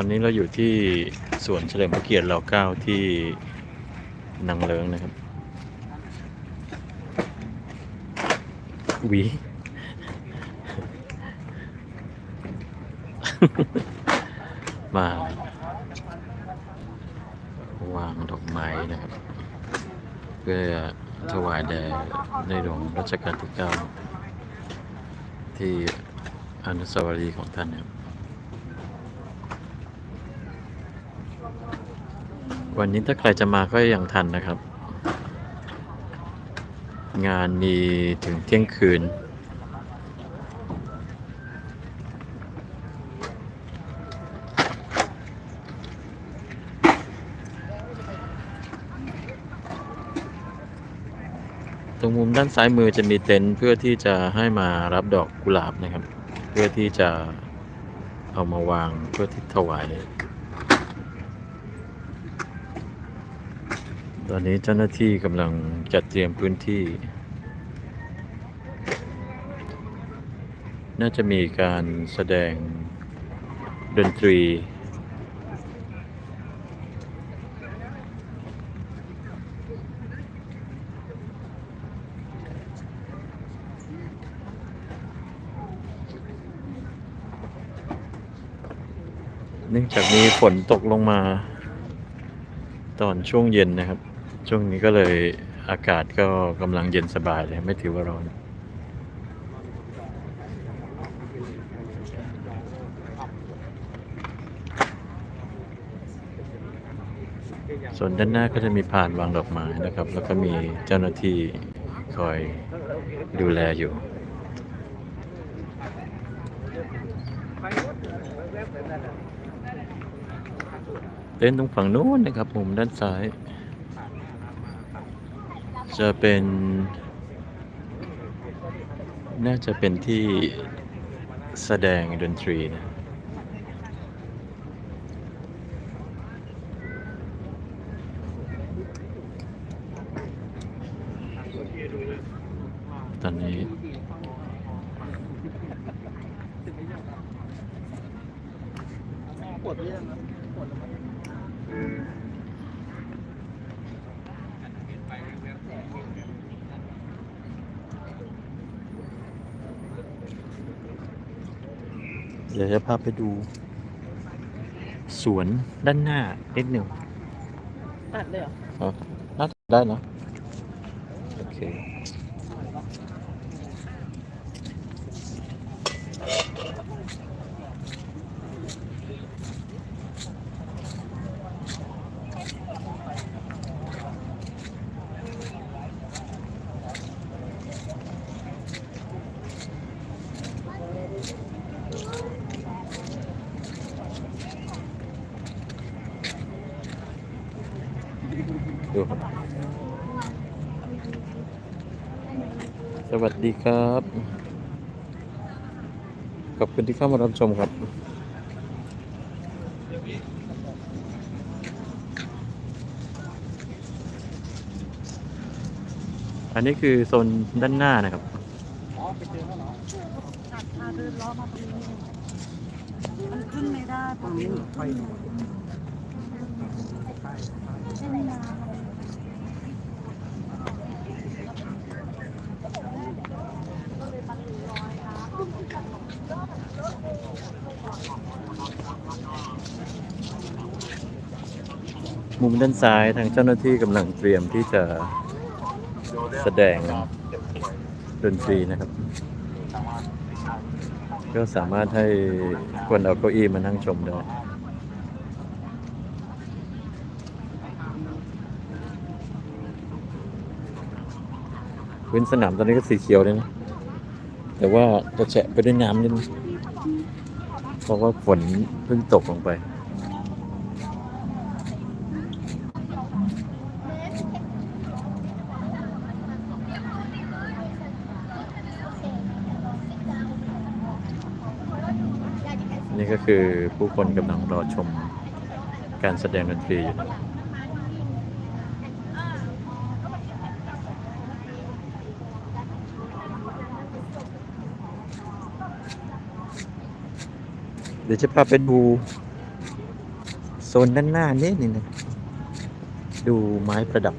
ตอนนี้เราอยู่ที่สวนเฉลิมพระเกียรติรอเก้าที่นางเลิงนะครับวีมาวางดอกไม้นะครับ เพื่อถวายแด่ในหลวงรัชกาลที่เก้าที่อนุสาวรีย์ของท่านนะครับ วันนี้ถ้าใครจะมาก็ยังทันนะครับ งานมีถึงเที่ยงคืน ตรงมุมด้านซ้ายมือจะมีเต็นท์เพื่อที่จะให้มารับดอกกุหลาบนะครับ เพื่อที่จะเอามาวางเพื่อที่ถวาย ตอนนี้เจ้าหน้าที่กำลังจัดเตรียมพื้นที่ น่าจะมีการแสดงดนตรี เนื่องจากมีฝนตกลงมาตอนช่วงเย็นนะครับ ช่วงนี้ก็เลยอากาศก็กำลังเย็นสบายเลยไม่ถือว่าร้อน ส่วนด้านหน้าก็จะมีพานวางดอกไม้นะครับ แล้วก็มีเจ้าหน้าที่คอยดูแลอยู่เต้นตรงฝั่งนู้นนะครับมุมด้านซ้าย จะเป็น น่าจะเป็นที่แสดงดนตรีนะตอนนี้เดี๋ยวจะพาไปดู สวนด้านหน้านิดหนึ่งตัดเลยเหรอครับน่าจะได้นะ โอเค ดูครับ สวัสดีครับ ขอบคุณที่เข้ามารับชมครับอันนี้คือโซนด้านหน้านะครับอ๋อไปเจอแล้วเหรอตัดพาเดินล้อมาตรงนี้มันขึ้นไม่ได้ตรงนี้ไปใช่ไห มุมด้านซ้ายทางเจ้าหน้าที่กำลังเตรียมที่จะแสดงดนตรีนะครับ ก็สามารถให้คนเอาเก้าอี้มานั่งชมได้พื้นสนามตอนนี้ก็สีเขียวเลยนะ แต่ว่าจะแฉะไปด้วยน้ำนิดนึงเพราะว่าฝนเพิ่งตกลงไป ก็คือผู้คนกำลังรอชมการแสดงดนตรีอยู่เดี๋ยวจะพาไปดูโซนด้านหน้านิดนึงนะดูไม้ประดับ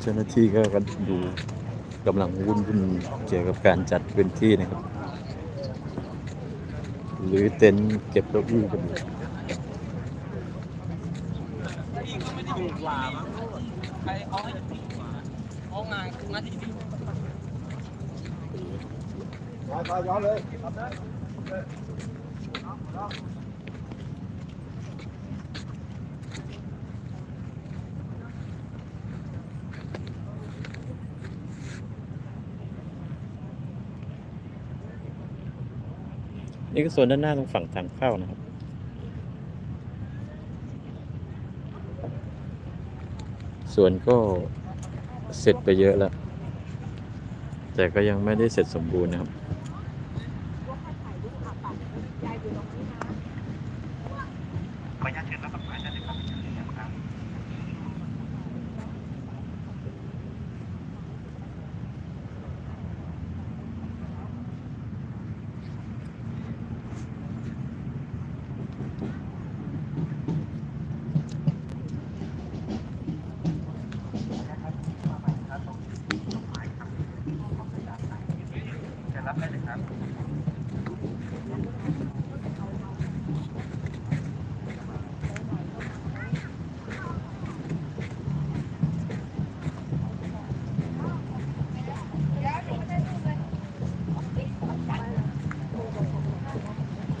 เจ้าหน้าที่ก็กดูกำลังวุ่นวุ่นเกี่ยวกับการจัดพื้นที่นะครับ หรือเต็นท์เก็บเก้าอี้กันอยู่ใครเอาให้ดีกว่าเอา นี่ก็ส่วนด้านหน้าตรงฝั่งทางเข้านะครับ ส่วนก็เสร็จไปเยอะแล้ว แต่ก็ยังไม่ได้เสร็จสมบูรณ์นะครับรับ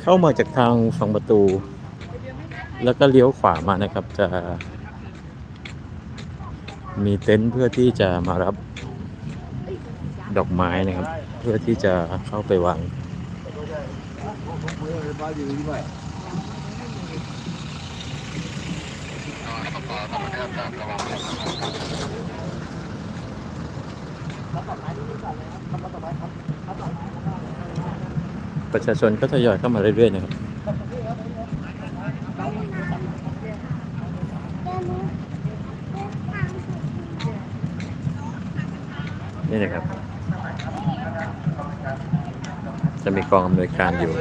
เข้ามาจากทางฝั่งประตู แล้วก็เลี้ยวขวามานะครับ จะมีเต็นท์เพื่อที่จะมารับดอกไม้นะครับ เพื่อที่จะเข้าไปวาง ประชาชนก็ทยอยเข้ามาเรื่อยๆนะครับนี่นะครับ จะมีกองอำนวยการอยู่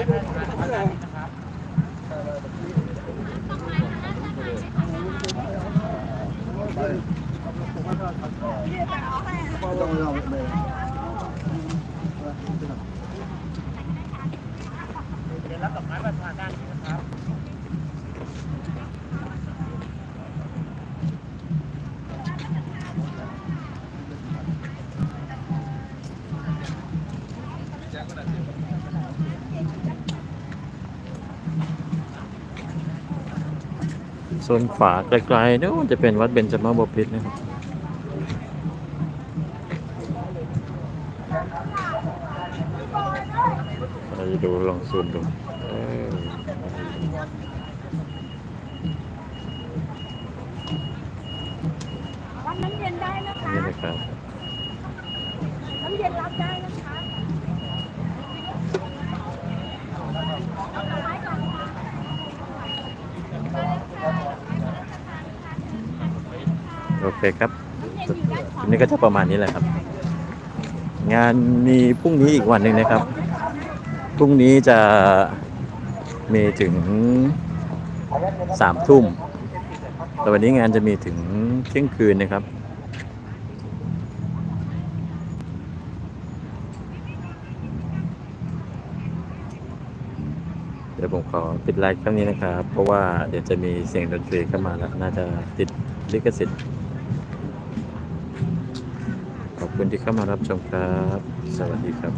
เดี๋ยวรับดอกไม้ประธานด้านนี้นะครับ โซ นขวาไกลๆนู้นจะเป็นวัดเบญจมาบพิตรนะครับเราจะดูลองซูมดูเออรับน้ำเย็นได้นะคะนี่นะครับน้ำเย็นรับได้นะคะ โอเคครับน้ำเย็นอยู่ด้านขวาคลิปนี้ก็จะประมาณนี้แหละครับ งานมีพรุ่งนี้อีกวันหนึ่งนะครับ พรุ่งนี้จะมีถึงสามทุ่ม แต่วันนี้งานจะมีถึงเที่ยงคืนนะครับ เดี๋ยวผมขอปิดไลฟ์ครั้งนี้นะครับ เพราะว่าเดี๋ยวจะมีเสียงดนตรีเข้ามาแล้ว น่าจะติดลิขสิทธิ์ ขอบ คุณที่เข้ามารับชมครับ สวัสดีครับ